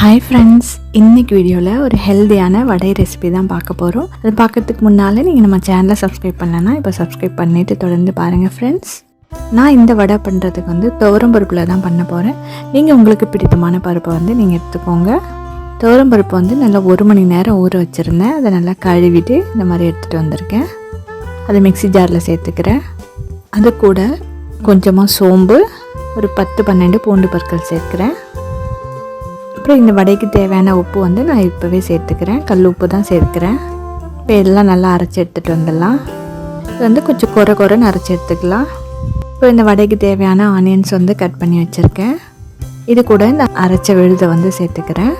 Hi friends இன்னைக்கு வீடியோவில் ஒரு ஹெல்த்தியான வடை ரெசிபி தான் பார்க்க போகிறோம் அது பார்க்கறதுக்கு முன்னால் நீங்கள் நம்ம சேனலை சப்ஸ்கிரைப் பண்ணலன்னா இப்போ சப்ஸ்கிரைப் பண்ணிவிட்டு தொடர்ந்து பாருங்கள் ஃப்ரெண்ட்ஸ் நான் இந்த வடை பண்ணுறதுக்கு வந்து துவரம் பருப்பில் தான் பண்ண போகிறேன் நீங்கள் உங்களுக்கு பிடித்தமான பருப்பை வந்து நீங்கள் எடுத்துக்கோங்க. துவரம் பருப்பு வந்து நல்லா ஒரு மணி நேரம் ஊற வச்சுருந்தேன். அதை நல்லா கழுவிட்டு இந்த மாதிரி எடுத்துகிட்டு வந்திருக்கேன். அதை மிக்ஸி ஜாரில் சேர்த்துக்கிறேன். அது கூட கொஞ்சமாக சோம்பு ஒரு பத்து பன்னெண்டு பூண்டு பற்கள் சேர்க்குறேன். அப்புறம் இந்த வடைக்கு தேவையான உப்பு வந்து நான் இப்போவே சேர்த்துக்கிறேன். கல் உப்பு தான் சேர்க்குறேன். இப்போ எல்லாம் நல்லா அரைச்சி எடுத்துகிட்டு வந்துடலாம். இது வந்து கொஞ்சம் குறை குறைன்னு அரைச்சி எடுத்துக்கலாம். இப்போ இந்த வடைக்கு தேவையான ஆனியன்ஸ் வந்து கட் பண்ணி வச்சுருக்கேன். இது கூட இந்த அரைச்ச விழுதை வந்து சேர்த்துக்கிறேன்.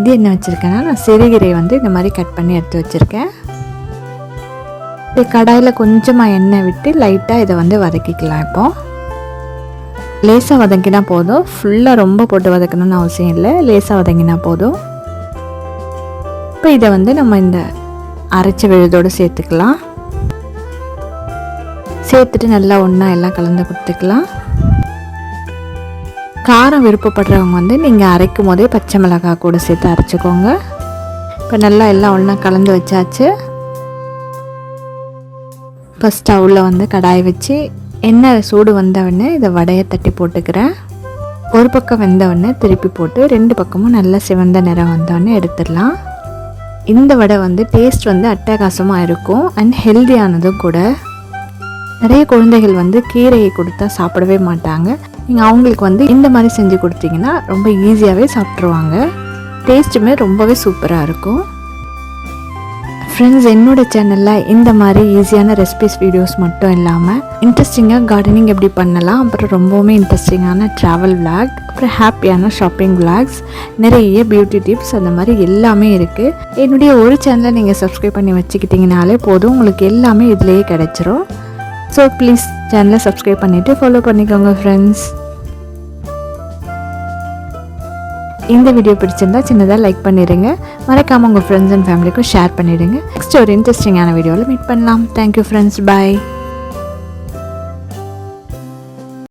இது என்ன வச்சுருக்கேன்னா நான் சிறுகீரை வந்து இந்த மாதிரி கட் பண்ணி எடுத்து வச்சுருக்கேன். இது கடாயில் கொஞ்சமாக எண்ணெய் விட்டு லைட்டாக இதை வந்து வதக்கிக்கலாம் இப்போது லேசாக வதங்கினா போதும். ஃபுல்லாக ரொம்ப போட்டு வதக்கணும்னு அவசியம் இல்லை. லேசாக வதங்கினா போதும். இப்போ இதை வந்து நம்ம இந்த அரைச்ச விழுதோடு சேர்த்துக்கலாம். சேர்த்துட்டு நல்லா ஒன்றா எல்லாம் கலந்து கொடுத்துக்கலாம். காரம் விருப்பப்படுறவங்க வந்து நீங்கள் அரைக்கும் போதே பச்சை மிளகாய் கூட சேர்த்து அரைச்சிக்கோங்க. இப்போ நல்லா எல்லாம் ஒன்றா கலந்து வச்சாச்சு. ஃபஸ்ட் ஸ்டவ்வில் வந்து கடாய் வச்சு எண்ணெய் சூடு வந்தவுடனே இதை வடையை தட்டி போட்டுக்கிறேன். ஒரு பக்கம் வெந்தவுடனே திருப்பி போட்டு ரெண்டு பக்கமும் நல்லா சிவந்த நிறம் வந்தோடனே எடுத்துடலாம். இந்த வடை வந்து டேஸ்ட் வந்து அட்டகாசமாக இருக்கும் அண்ட் ஹெல்தியானதும் கூட. நிறைய குழந்தைகள் வந்து கீரையை கொடுத்தா சாப்பிடவே மாட்டாங்க. நீங்கள் அவங்களுக்கு வந்து இந்த மாதிரி செஞ்சு கொடுத்தீங்கன்னா ரொம்ப ஈஸியாகவே சாப்பிட்ருவாங்க டேஸ்ட்டுமே ரொம்பவே சூப்பராக இருக்கும். ஃப்ரெண்ட்ஸ் என்னோட சேனலில் இந்த மாதிரி ஈஸியான ரெசிபிஸ் வீடியோஸ் மட்டும் இல்லாமல் இன்ட்ரெஸ்டிங்காக கார்டனிங் எப்படி பண்ணலாம் அப்புறம் ரொம்பவுமே இன்ட்ரெஸ்டிங்கான ட்ராவல் விளாக் அப்புறம் ஹாப்பியான ஷாப்பிங் விளாக்ஸ் நிறைய பியூட்டி டிப்ஸ் அந்த மாதிரி எல்லாமே இருக்குது என்னுடைய ஒரு சேனலை நீங்கள் சப்ஸ்கிரைப் பண்ணி வச்சுக்கிட்டிங்கனாலே போதும் உங்களுக்கு எல்லாமே இதுலேயே கிடச்சிரும். ஸோ ப்ளீஸ் சேனலை சப்ஸ்கிரைப் பண்ணிவிட்டு ஃபாலோ பண்ணிக்கோங்க ஃப்ரெண்ட்ஸ் இந்த வீடியோ பிடிச்சிருந்தா சின்னதாக லைக் பண்ணிடுங்க மறக்காமல் உங்கள் ஃப்ரெண்ட்ஸ் அண்ட் ஃபேமிலிக்கும் ஷேர் பண்ணிவிடுங்க நெக்ஸ்ட் ஒரு இன்ட்ரெஸ்டிங்கான வீடியோவில் மீட் பண்ணலாம். Thank you friends bye